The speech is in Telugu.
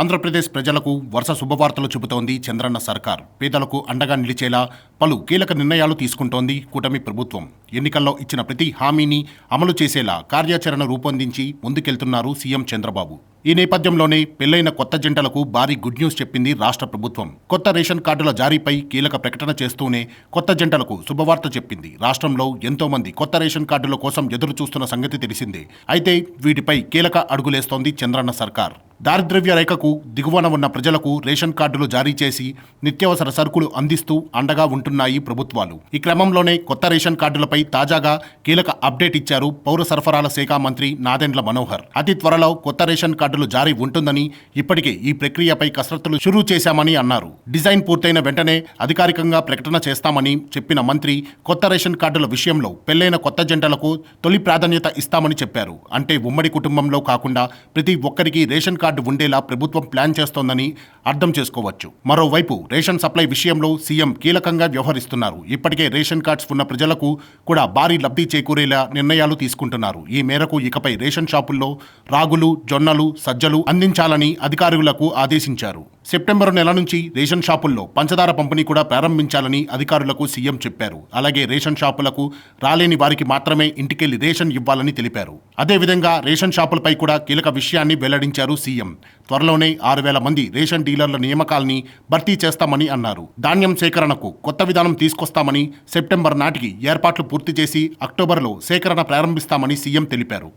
ఆంధ్రప్రదేశ్ ప్రజలకు వరుస శుభవార్తలు చెబుతోంది చంద్రన్న సర్కార్. పేదలకు అండగా నిలిచేలా పలు కీలక నిర్ణయాలు తీసుకుంటోంది కూటమి ప్రభుత్వం. ఎన్నికల్లో ఇచ్చిన ప్రతి హామీని అమలు చేసేలా కార్యాచరణ రూపొందించి ముందుకెళ్తున్నారు సీఎం చంద్రబాబు. ఈ నేపథ్యంలోనే పెళ్ళైన కొత్త జంటలకు భారీ గుడ్ న్యూస్ చెప్పింది రాష్ట్ర ప్రభుత్వం. కొత్త రేషన్ కార్డుల జారీపై కీలక ప్రకటన చేస్తూనే కొత్త జంటలకు శుభవార్త చెప్పింది. రాష్ట్రంలో ఎంతో మంది కొత్త రేషన్ కార్డుల కోసం ఎదురు చూస్తున్న సంగతి తెలిసిందే. అయితే వీటిపై కీలక అడుగులేస్తోంది చంద్రన్న సర్కార్. దారిద్ర్య రేఖకు దిగువన ఉన్న ప్రజలకు రేషన్ కార్డులు జారీ చేసి నిత్యావసర సరుకులు అందిస్తూ అండగా ఉంటున్నాయి ప్రభుత్వాలు. ఈ క్రమంలోనే కొత్త రేషన్ కార్డులపై తాజాగా కీలక అప్డేట్ ఇచ్చారు పౌర సరఫరాల శాఖ మంత్రి నాదెండ్ల మనోహర్. అతి త్వరలో కొత్త రేషన్ కార్డులు జారీ ఉంటుందని ఇప్పటికే ఈ ప్రక్రియపై కసరత్తులు షురూ చేశామని అన్నారు. డిజైన్ పూర్తయిన వెంటనే అధికారికంగా ప్రకటన చేస్తామని చెప్పిన మంత్రి కొత్త రేషన్ కార్డుల విషయంలో పెళ్ళైన కొత్త జంటలకు తొలి ప్రాధాన్యత ఇస్తామని చెప్పారు. అంటే ఉమ్మడి కుటుంబంలో కాకుండా ప్రతి ఒక్కరికి రేషన్ కార్డు ఉండేలా ప్రభుత్వం ప్లాన్ చేస్తోందని అర్థం చేసుకోవచ్చు. మరోవైపు రేషన్ సప్లై విషయంలో సీఎం కీలకంగా వ్యవహరిస్తున్నారు. ఇప్పటికే రేషన్ కార్డ్స్ ఉన్న ప్రజలకు కూడా భారీ లబ్ధి చేకూరేలా నిర్ణయాలు తీసుకుంటున్నారు. ఈ మేరకు ఇకపై రేషన్ షాపుల్లో రాగులు జొన్నలు సజ్జలు అందించాలని అధికారులకు ఆదేశించారు. సెప్టెంబర్ నెల నుంచి రేషన్ షాపుల్లో పంచదార పంపిణీ కూడా ప్రారంభించాలని అధికారులకు సీఎం చెప్పారు. అలాగే రేషన్ షాపులకు రాలేని వారికి మాత్రమే ఇంటికెళ్ళి రేషన్ ఇవ్వాలని తెలిపారు. అదేవిధంగా రేషన్ షాపులపై కూడా కీలక విషయాన్ని వెల్లడించారు సీఎం. త్వరలోనే ఆరు వేల మంది రేషన్ డీలర్ల నియామకాల్ని భర్తీ చేస్తామని అన్నారు. ధాన్యం సేకరణకు కొత్త విధానం తీసుకొస్తామని సెప్టెంబర్ నాటికి ఏర్పాట్లు పూర్తి చేసి అక్టోబర్లో సేకరణ ప్రారంభిస్తామని సీఎం తెలిపారు.